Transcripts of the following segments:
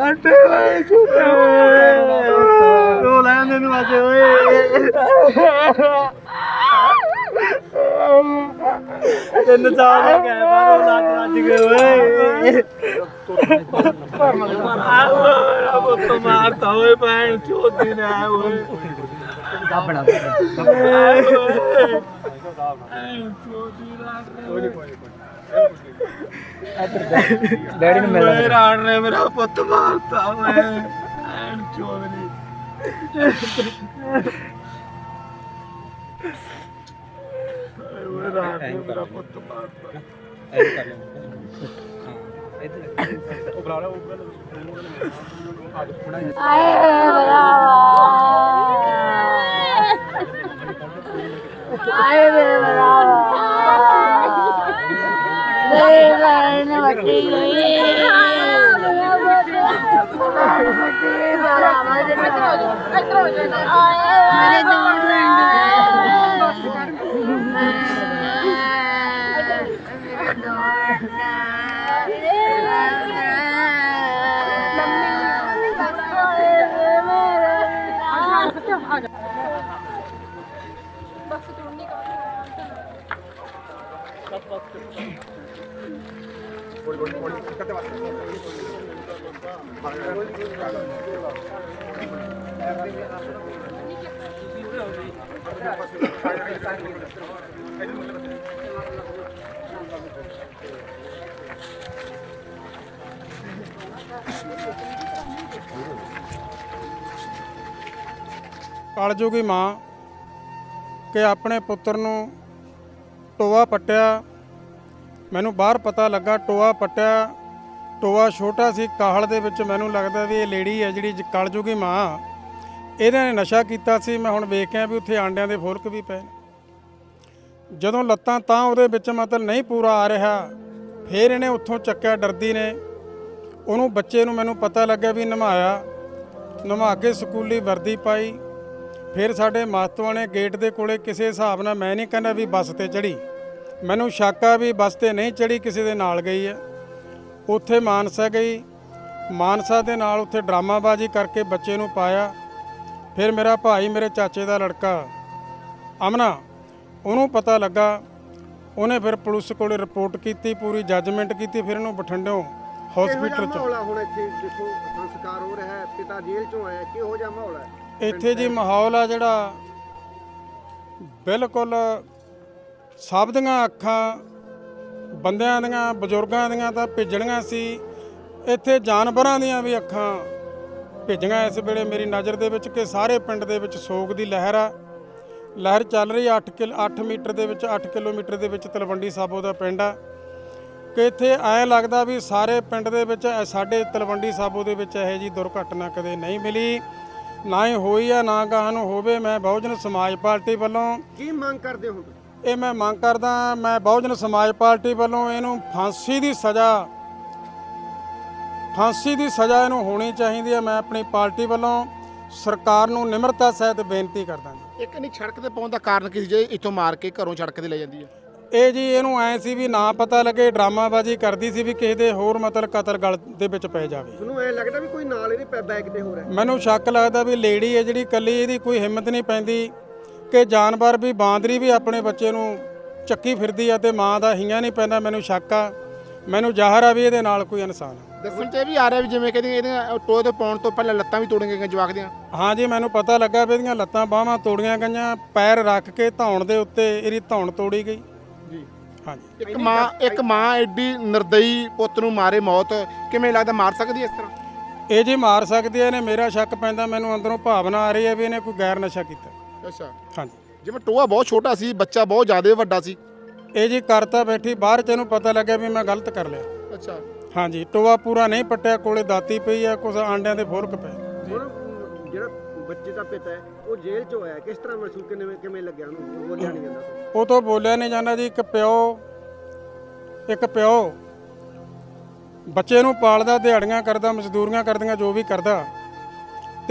ਆਟੇ ਵਾਲੇ ਝੂਟੇ ਰੋ ਲੈਂਦੇ ਨੂੰ ਅੱਜ ਓਏ ਤਿੰਨ ਸਾਲ ਹੋ ਗਏ ਬਾਹਰੋਂ ਲੱਜ ਲੱਜ ਗਏ ਓਏ ਆਹ ਪੁੱਤ ਮਾਰਤਾ ਓਏ ਭੈਣ, ਚੋਦੀ ਨੇ ਓਏ ਗਾਬੜਾ ਡੈਡੀ ਨੂੰ ਓਏ ਰਾਣ ਨੇ ਮੇਰਾ ਪੁੱਤ ਮਾਰਤਾ ਓਏ। ਭੈਣ ਚੋਦਨੀ ਓਏ ਰਾਣ ਨੇ ਮੇਰਾ ਪੁੱਤ ਮਾਰਤਾ। ਆਏ ਬਰਾਵਾ ਆਏ ਬਰਾਵਾ ਦੇ ਬਰਨ ਵੱਟੀ ਗਈ ਮੇਰੇ ਦੋ ਕਲਯੁਗੀ ਮਾਂ ਕਿ ਆਪਣੇ ਪੁੱਤਰ ਨੂੰ ਟੋਆ ਪੱਟਿਆ। ਮੈਨੂੰ ਬਾਹਰ ਪਤਾ ਲੱਗਾ ਟੋਆ ਪੱਟਿਆ। ਟੋਆ ਛੋਟਾ ਸੀ, ਕਾਹਲ ਦੇ ਵਿੱਚ ਮੈਨੂੰ ਲੱਗਦਾ ਵੀ ਇਹ ਲੇਡੀ ਹੈ ਜਿਹੜੀ ਜ- ਮਾਂ। ਇਹਨਾਂ ਨੇ ਨਸ਼ਾ ਕੀਤਾ ਸੀ, ਮੈਂ ਹੁਣ ਵੇਖਿਆ ਵੀ ਉੱਥੇ ਆਂਡਿਆਂ ਦੇ ਫੁਲਕ ਵੀ ਪਏ ਜਦੋਂ ਲੱਤਾਂ ਤਾਂ ਉਹਦੇ ਵਿੱਚ ਮਤਲਬ ਨਹੀਂ ਪੂਰਾ ਆ ਰਿਹਾ, ਫਿਰ ਇਹਨੇ ਉੱਥੋਂ ਚੱਕਿਆ ਡਰਦੀ ਨੇ। ਉਹਨੂੰ ਬੱਚੇ ਨੂੰ ਮੈਨੂੰ ਪਤਾ ਲੱਗਿਆ ਵੀ ਨਮਾਇਆ। ਨਮਾ ਕੇ ਸਕੂਲੀ ਵਰਦੀ ਪਾਈ। ਫਿਰ ਸਾਡੇ ਮਾਸਟਰਾਂ ਨੇ ਗੇਟ ਦੇ ਕੋਲੇ ਕਿਸੇ ਹਿਸਾਬ ਨਾਲ ਮੈਂ ਨਹੀਂ ਕਹਿੰਦਾ ਵੀ ਬੱਸ ਤੇ ਚੜੀ ਮੈਨੂੰ ਸ਼ੱਕ ਆ ਵੀ ਬੱਸ ਤੇ ਨਹੀਂ ਚੜੀ ਕਿਸੇ ਦੇ ਨਾਲ ਗਈ ਹੈ ਉੱਥੇ ਮਾਨਸਾ ਗਈ। ਮਾਨਸਾ ਦੇ ਨਾਲ ਉੱਥੇ ਡਰਾਮਾਬਾਜ਼ੀ ਕਰਕੇ ਬੱਚੇ ਨੂੰ ਪਾਇਆ। ਫਿਰ ਮੇਰਾ ਭਾਈ ਮੇਰੇ ਚਾਚੇ ਦਾ ਲੜਕਾ ਅਮਨਾ ਉਹਨੂੰ ਪਤਾ ਲੱਗਾ। ਉਹਨੇ ਫਿਰ ਪੁਲਿਸ ਕੋਲੇ ਰਿਪੋਰਟ ਕੀਤੀ ਪੂਰੀ ਜੱਜਮੈਂਟ ਕੀਤੀ ਫਿਰ ਇਹਨੂੰ ਬਠਿੰਡਿਓਂ ਹਸਪੀਟਲ ਚ ਮਾਹੌਲ ਆ ਹੁਣ ਇੱਥੇ ਦੇਖੋ ਸੰਸਕਾਰ ਹੋ ਰਿਹਾ ਹੈ ਪਿਤਾ ਜੇਲ੍ਹ ਚੋਂ ਆਇਆ ਕਿਹੋ ਜਿਹਾ ਮਾਹੌਲ ਹੈ? ਇੱਥੇ ਜੀ ਮਾਹੌਲ ਆ ਜਿਹੜਾ ਬਿਲਕੁਲ ਸਭ ਦੀਆਂ ਅੱਖਾਂ ਬੰਦਿਆਂ ਦੀਆਂ, ਬਜ਼ੁਰਗਾਂ ਦੀਆਂ ਤਾਂ ਭਿੱਜਣੀਆਂ ਸੀ। ਇੱਥੇ ਜਾਨਵਰਾਂ ਦੀਆਂ ਵੀ ਅੱਖਾਂ ਭਿੱਜੀਆਂ ਇਸ ਵੇਲੇ। ਮੇਰੀ ਨਜ਼ਰ ਦੇ ਵਿੱਚ ਕਿ ਸਾਰੇ ਪਿੰਡ ਦੇ ਵਿੱਚ ਸੋਗ ਦੀ ਲਹਿਰ ਆ। ਲਹਿਰ ਚੱਲ ਰਹੀ 8 ਕਿਲ 8 ਮੀਟਰ ਦੇ ਵਿੱਚ 8 ਕਿਲੋਮੀਟਰ ਦੇ ਵਿੱਚ ਤਲਵੰਡੀ ਸਾਬੋ ਦਾ ਪਿੰਡ ਆ। ਕਿ ਇੱਥੇ ਐਂ ਲੱਗਦਾ ਵੀ ਸਾਰੇ ਪਿੰਡ ਦੇ ਵਿੱਚ ਸਾਡੇ ਤਲਵੰਡੀ ਸਾਬੋ ਦੇ ਵਿੱਚ ਇਹੋ ਜੀ ਦੁਰਘਟਨਾ ਕਦੇ ਨਹੀਂ ਮਿਲੀ। ਨਾ ਹੀ ਹੋਈ ਆ, ਨਾ ਗਾਹਾਂ ਨੂੰ ਹੋਵੇ, ਮੈਂ ਬਹੁਜਨ ਸਮਾਜ ਪਾਰਟੀ ਵੱਲੋਂ ਕੀ ਮੰਗ ਕਰਦੇ ਹੋ ਤੁਸੀਂ? ਇਹ ਮੈਂ ਮੰਗ ਕਰਦਾ ਮੈਂ ਬਹੁਜਨ ਸਮਾਜ ਪਾਰਟੀ ਵੱਲੋਂ ਇਹਨੂੰ ਫਾਂਸੀ ਦੀ ਸਜ਼ਾ ਫਾਂਸੀ ਦੀ ਸਜ਼ਾ ਇਹਨੂੰ ਹੋਣੀ ਚਾਹੀਦੀ ਹੈ। ਮੈਂ ਆਪਣੀ ਪਾਰਟੀ ਵੱਲੋਂ ਸਰਕਾਰ ਨੂੰ ਨਿਮਰਤਾ ਸਹਿਤ ਬੇਨਤੀ ਕਰਦਾ ਜੀ। ਇੱਕ ਨਹੀਂ ਸੜਕ ਤੇ ਪਾਉਣ ਦਾ ਕਾਰਨ ਕੀ ਸੀ ਜੇ ਇੱਥੋਂ ਮਾਰ ਕੇ ਘਰੋਂ ਸੜਕ ਤੇ ਲੈ ਜਾਂਦੀ ਹੈ? ਇਹ ਜੀ ਇਹਨੂੰ ਐ ਸੀ ਵੀ ਨਾ ਪਤਾ ਲੱਗੇ ਡਰਾਮਾਬਾਜ਼ੀ ਕਰਦੀ ਸੀ ਵੀ ਕਿਸੇ ਦੇ ਹੋਰ ਮਤਲਬ ਕਤਲ ਗਲ ਦੇ ਵਿੱਚ ਪੈ ਜਾਵੇ। ਤੁਹਾਨੂੰ ਐ ਲੱਗਦਾ ਵੀ ਕੋਈ ਨਾਲ ਇਹਦੇ ਪੈ- ਬੈਗ ਤੇ ਹੋ ਰਿਹਾ। ਮੈਨੂੰ ਸ਼ੱਕ ਲੱਗਦਾ ਵੀ ਲੇਡੀ ਹੈ ਜਿਹੜੀ ਕੱਲੀ ਇਹਦੀ ਕੋਈ ਹਿੰਮਤ ਨਹੀਂ ਪੈਂਦੀ। ਕਿ ਜਾਨਵਰ ਵੀ ਬਾਂਦਰੀ ਵੀ ਆਪਣੇ ਬੱਚੇ ਨੂੰ ਚੱਕੀ ਫਿਰਦੀ ਆ ਤੇ ਮਾਂ ਦਾ ਹੀਆਂ ਨਹੀਂ ਪੈਂਦਾ ਮੈਨੂੰ ਸ਼ੱਕ ਆ। ਮੈਨੂੰ ਜ਼ਾਹਰ ਆ ਵੀ ਇਹਦੇ ਨਾਲ ਕੋਈ ਇਨਸਾਨ ਆ। ਦੱਸਣ ਤੇ ਇਹ ਵੀ ਆ ਰਿਹਾ ਵੀ ਜਿਵੇਂ ਕਹਿੰਦੇ ਇਹਦੇ ਟੋਏ ਤੋਂ ਪਾਉਣ ਤੋਂ ਪਹਿਲਾਂ ਲੱਤਾਂ ਵੀ ਤੋੜੀਆਂ ਗਈਆਂ ਜਵਾਕ ਦੀਆਂ ਹਾਂ ਜੀ ਮੈਨੂੰ ਪਤਾ ਲੱਗਾ ਵੀ ਇਹਦੀਆਂ ਲੱਤਾਂ ਬਾਹਾਂ ਤੋੜੀਆਂ ਗਈਆਂ ਪੈਰ ਰੱਖ ਕੇ ਧੌਣ ਦੇ ਉੱਤੇ ਇਹਦੀ ਧੌਣ ਤੋੜੀ ਗਈ। ਜੀ। ਹਾਂਜੀ ਇੱਕ ਮਾਂ ਇੱਕ ਮਾਂ ਐਡੀ ਨਿਰਦਈ ਪੁੱਤ ਨੂੰ ਮਾਰੇ ਮੌਤ ਕਿਵੇਂ ਲੱਗਦਾ ਮਾਰ ਸਕਦੀ ਹੈ ਇਸ ਤਰ੍ਹਾਂ? ਇਹ ਜੀ ਮਾਰ ਸਕਦੀ ਹੈ ਇਹਨੇ ਮੇਰਾ ਸ਼ੱਕ ਪੈਂਦਾ ਮੈਨੂੰ ਅੰਦਰੋਂ ਭਾਵਨਾ ਆ ਰਹੀ ਹੈ ਵੀ ਇਹਨੇ ਕੋਈ ਗੈਰ ਨਸ਼ਾ ਕੀਤਾ। ਅੱਛਾ। ਹਾਂਜੀ। ਜਿਵੇਂ ਟੋਆ ਬਹੁਤ ਛੋਟਾ ਸੀ ਬੱਚਾ ਬਹੁਤ ਜ਼ਿਆਦਾ ਵੱਡਾ ਸੀ। ਇਹ ਜੀ ਕਰਤਾ ਬੈਠੀ ਬਾਹਰ ਚ ਇਹਨੂੰ ਪਤਾ ਲੱਗਿਆ ਵੀ ਮੈਂ ਗਲਤ ਕਰ ਲਿਆ। ਅੱਛਾ। ਹਾਂਜੀ ਟੋਆ ਪੂਰਾ ਨਹੀਂ ਪੱਟਿਆ ਕੋਲੇ ਦਾਤੀ ਪਈ ਆ ਕੁਝ ਆਂਡਿਆਂ ਦੇ ਫੁਰਕ ਪਏ। ਹੁਣ ਜਿਹੜਾ ਬੱਚੇ ਦਾ ਪਿਤਾ ਹੈ ਉਹ ਜੇਲ੍ਹ ਚੋਂ ਆਇਆ ਕਿਸ ਤਰ੍ਹਾਂ ਮਹਿਸੂਸ ਕਿਵੇਂ ਕਿਵੇਂ ਲੱਗਿਆ ਉਹਨੂੰ? ਉਹ ਬੋਲਿਆ ਨਹੀਂ ਜਾਂਦਾ। ਸੀ। ਉਹ ਤੋਂ ਬੋਲਿਆ ਨਹੀਂ ਜਾਂਦਾ ਜੀ ਇੱਕ ਪਿਓ ਇੱਕ ਪਿਓ। ਬੱਚੇ ਨੂੰ ਪਾਲਦਾ ਦਿਹਾੜੀਆਂ ਕਰਦਾ ਮਜ਼ਦੂਰੀਆਂ ਕਰਦੀਆਂ ਜੋ ਵੀ ਕਰਦਾ।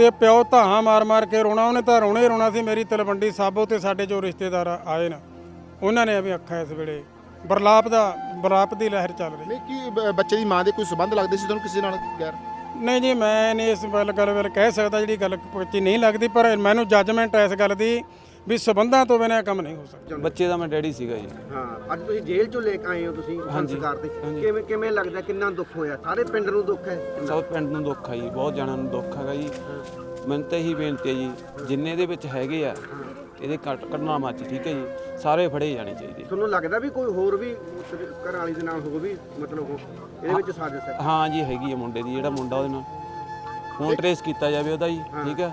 ਤੇ ਪਿਓ ਧਾਹਾਂ ਮਾਰ ਮਾਰ ਕੇ ਰੋਣਾ ਉਹਨੇ ਤਾਂ ਰੋਣਾ ਹੀ ਰੋਣਾ ਸੀ। ਮੇਰੀ ਤਲਵੰਡੀ ਸਾਬੋ ਤੇ ਸਾਡੇ ਜੋ ਰਿਸ਼ਤੇਦਾਰ ਆਏ ਨੇ ਉਹਨਾਂ ਨੇ ਵੀ ਅੱਖਾਂ ਇਸ ਵੇਲੇ। ਬਰਲਾਪ ਦਾ ਬਰਲਾਪ ਦੀ ਲਹਿਰ ਚੱਲ ਰਹੀ। ਨਹੀਂ ਕੀ ਬ- ਬੱਚੇ ਦੀ ਮਾਂ ਦੇ ਕੋਈ ਸਬੰਧ ਲੱਗਦੇ ਸੀ ਤੁਹਾਨੂੰ ਕਿਸੇ ਨਾਲ ਗੈਰ? ਨਹੀਂ ਜੀ ਮੈਂ ਨਹੀਂ ਇਸ ਗੱਲ ਗੱਲ ਵੇਲੇ ਕਹਿ ਸਕਦਾ ਜਿਹੜੀ ਗੱਲ ਪੱਕੀ ਨਹੀਂ ਲੱਗਦੀ ਪਰ ਮੈਨੂੰ ਜੱਜਮੈਂਟ ਇਸ ਗੱਲ ਦੀ ਵੀ ਸਬੰਧਾਂ ਤੋਂ ਬਿਨਾਂ ਕੰਮ ਨਹੀਂ ਹੋ ਸਕਦਾ। ਬੱਚੇ ਦਾ ਮੈਂ ਡੈਡੀ ਸੀਗਾ ਜੀ। ਹਾਂ ਅੱਜ ਤੁਸੀਂ ਜੇਲ੍ਹ ਚੋਂ ਲੈ ਕੇ ਆਏ ਹੋ ਤੁਸੀਂ ਸੰਸਕਾਰ ਤੇ। ਕਿਵੇਂ ਕਿਵੇਂ ਲੱਗਦਾ ਕਿੰਨਾ ਦੁੱਖ ਹੋਇਆ? ਸਾਰੇ ਪਿੰਡ ਨੂੰ ਦੁੱਖ ਹੈ? ਸਭ ਪਿੰਡ ਨੂੰ ਦੁੱਖ ਆ ਜੀ ਬਹੁਤ ਜਣਾਂ ਨੂੰ ਦੁੱਖ ਹੈਗਾ ਜੀ। ਮੈਨੂੰ ਤਾਂ ਇਹੀ ਬੇਨਤੀ ਹੈ ਜੀ ਜਿੰਨੇ ਦੇ ਵਿੱਚ ਹੈਗੇ ਆ ਇਹਦੇ ਕੱਟ ਕੱਢਣਾ ਮੱਚ ਠੀਕ ਹੈ ਜੀ। ਸਾਰੇ ਫੜੇ ਜਾਣੇ ਚਾਹੀਦੇ। ਤੁਹਾਨੂੰ ਲੱਗਦਾ ਵੀ ਕੋਈ ਹੋਰ ਵੀ ਘਰ ਵਾਲੀ ਦੇ ਨਾਲ ਹੋ ਵੀ ਮਤਲਬ ਇਹਦੇ ਵਿੱਚ ਸਾਜ਼ਿਸ਼ ਹੈ? ਹਾਂ ਜੀ ਹੈਗੀ ਆ ਮੁੰਡੇ ਦੀ ਜਿਹੜਾ ਮੁੰਡਾ ਉਹਦੇ ਨਾਲ। ਫੋਨ ਟ੍ਰੇਸ ਕੀਤਾ ਜਾਵੇ ਉਹਦਾ ਜੀ ਠੀਕ ਹੈ।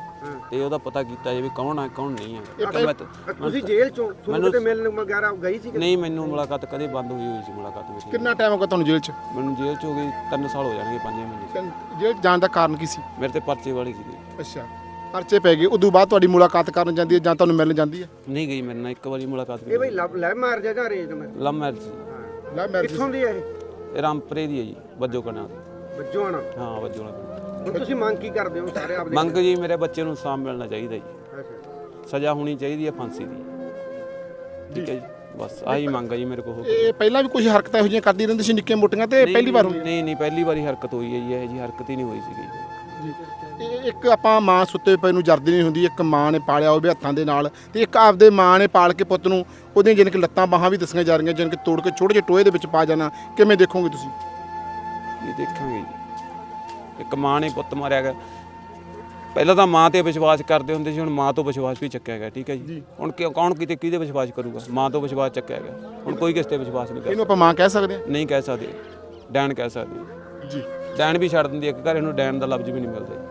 ਤੇ ਉਹਦਾ ਪਤਾ ਕੀਤਾ ਜਾਵੇ ਕੌਣ ਆ ਕੌਣ ਨਹੀਂ ਆ। ਤਾਂ- ਤੁਸੀਂ ਜੇਲ੍ਹ ਚੋਂ ਤੁਹਾਨੂੰ ਕਿਤੇ ਮਿਲਣ ਵਗੈਰਾ ਗਈ ਸੀ ਕਿ ਨਹੀਂ ਮੈਨੂੰ ਮੁਲਾਕਾਤ ਕਦੇ ਬੰਦ ਹੋਈ ਹੋਈ ਸੀ ਮੁਲਾਕਾਤ ਮੇਰੀ। ਕਿੰਨਾ ਟਾਈਮ ਹੋ ਗਿਆ ਤੁਹਾਨੂੰ ਜੇਲ੍ਹ 'ਚ? ਮੈਨੂੰ ਜੇਲ੍ਹ ਚ ਹੋ ਗਈ 3 ਸਾਲ ਹੋ ਜਾਣਗੇ 5 ਮਹੀਨੇ ਜੇਲ੍ਹ 'ਚ ਜਾਣ ਦਾ ਕਾਰਨ ਕੀ ਸੀ? ਮੇਰੇ ਤੇ ਪਰਚੇ ਵਾਲੀ ਸੀਗੀ ਅੱਛਾ। ਪਰਚੇ ਪੈ ਗਏ ਉਦੋਂ ਬਾਅਦ ਤੁਹਾਡੀ ਮੁਲਾਕਾਤ ਕਰਨ ਜਾਂਦੀ ਹੈ ਜਾਂ ਤੁਹਾਨੂੰ ਮਿਲਣ ਜਾਂਦੀ ਹੈ? ਨਹੀਂ ਗਈ ਮੇਰੇ ਨਾਲ ਇੱਕ ਵਾਰੀ ਮੁਲਾਕਾਤ ਇਹ ਬਈ ਲਵ ਲੈ ਮਾਰ ਜਾਂ ਅਰੇਂਜ ਮੈਂ ਲਵ ਮੈਰਿਜ ਲੈ ਮੈਰਿਜ ਕਿੱਥੋਂ ਦੀ ਹੈ ਇਹ? ਇਹ ਰਾਮਪੁਰੇ ਦੀ ਹੈ ਜੀ ਵੱਜੋ ਕਣਾ ਬੱਜੋ ਆਣਾ। ਹਾਂ ਵੱਜੋ ਕਣਾ ਹੁਣ ਤੁਸੀਂ ਮੰਗ ਕੀ ਕਰਦੇ ਹੋ ਸਾਰੇ ਆਪਦੇ ਮੰਗ ਜੀ ਮੇਰੇ ਬੱਚੇ ਨੂੰ ਸਾਮ ਮਿਲਣਾ ਚਾਹੀਦਾ ਜੀ। ਅੱਛਾ। ਸਜ਼ਾ ਹੋਣੀ ਚਾਹੀਦੀ ਹੈ ਫਾਂਸੀ ਦੀ। ਠੀਕ ਹੈ ਜੀ ਬਸ ਆਹੀ ਮੰਗ ਹੈ ਜੀ ਮੇਰੇ ਕੋਲ ਇਹ ਪਹਿਲਾਂ ਵੀ ਕੁਝ ਹਰਕਤਾਂ ਇਹੋ ਜਿਹੀਆਂ ਕਰਦੀ ਰਹਿੰਦੀ ਸੀ ਨਿੱਕੀਆਂ ਮੋਟੀਆਂ ਤੇ ਪਹਿਲੀ ਵਾਰ ਹੋਈ? ਨਹੀਂ ਨਹੀਂ ਪਹਿਲੀ ਵਾਰੀ ਹਰਕਤ ਹੋਈ ਹੈ ਜੀ ਇਹ ਜੀ ਹਰਕਤ ਹੀ ਨਹੀਂ ਹੋਈ ਸੀਗੀ ਇਹ ਇੱਕ ਆਪਾਂ ਮਾਂ ਸੁੱਤੇ ਪਏ ਨੂੰ ਜਰਦੀ ਨਹੀਂ ਹੁੰਦੀ ਇੱਕ ਮਾਂ ਨੇ ਪਾਲਿਆ ਹੋਵੇ ਹੱਥਾਂ ਦੇ ਨਾਲ ਤੇ ਇੱਕ ਆਪਦੇ ਮਾਂ ਨੇ ਪਾਲ ਕੇ ਪੁੱਤ ਨੂੰ ਉਹਦੀਆਂ ਜਿਨ ਕਿ ਲੱਤਾਂ ਬਾਹਾਂ ਵੀ ਦੱਸੀਆਂ ਜਾ ਰਹੀਆਂ ਜਿਨ ਕਿ ਤੋੜ ਕੇ ਛੋਟੇ ਜਿਹੇ ਟੋਏ ਦੇ ਵਿੱਚ ਪਾ ਜਾਣਾ ਕਿਵੇਂ ਦੇਖੋਗੇ ਤੁਸੀਂ? ਇਹ ਦੇਖਾਂਗੇ ਜੀ। ਇੱਕ ਮਾਂ ਨੇ ਪੁੱਤ ਮਾਰਿਆ ਗਿਆ ਪਹਿਲਾਂ ਤਾਂ ਮਾਂ ਤੇ ਵਿਸ਼ਵਾਸ ਕਰਦੇ ਹੁੰਦੇ ਸੀ ਹੁਣ ਮਾਂ ਤੋਂ ਵਿਸ਼ਵਾਸ ਵੀ ਚੱਕਿਆ ਗਿਆ ਠੀਕ ਹੈ ਜੀ? ਹੁਣ ਕੌਣ ਕਿਤੇ ਕਿਹਦੇ ਵਿਸ਼ਵਾਸ ਕਰੂਗਾ? ਮਾਂ ਤੋਂ ਵਿਸ਼ਵਾਸ ਚੱਕਿਆ ਗਿਆ। ਹੁਣ ਕੋਈ ਕਿਸੇ ਤੇ ਵਿਸ਼ਵਾਸ ਨਹੀਂ ਕਰ ਇਹਨੂੰ ਆਪਾਂ ਮਾਂ ਕਹਿ ਸਕਦੇ ਹਾਂ? ਨਹੀਂ ਕਹਿ ਸਕਦੇ। ਡੈਣ ਕਹਿ ਸਕਦੇ ਜੀ। ਡੈਣ ਵੀ ਛੱਡ ਦਿੰਦੀ ਹੈ ਇੱਕ ਘਰ ਇਹਨੂੰ ਡੈਣ ਦਾ ਲਫ਼ਜ਼ ਵੀ ਨਹੀਂ ਮਿਲਦਾ। ਜੀ।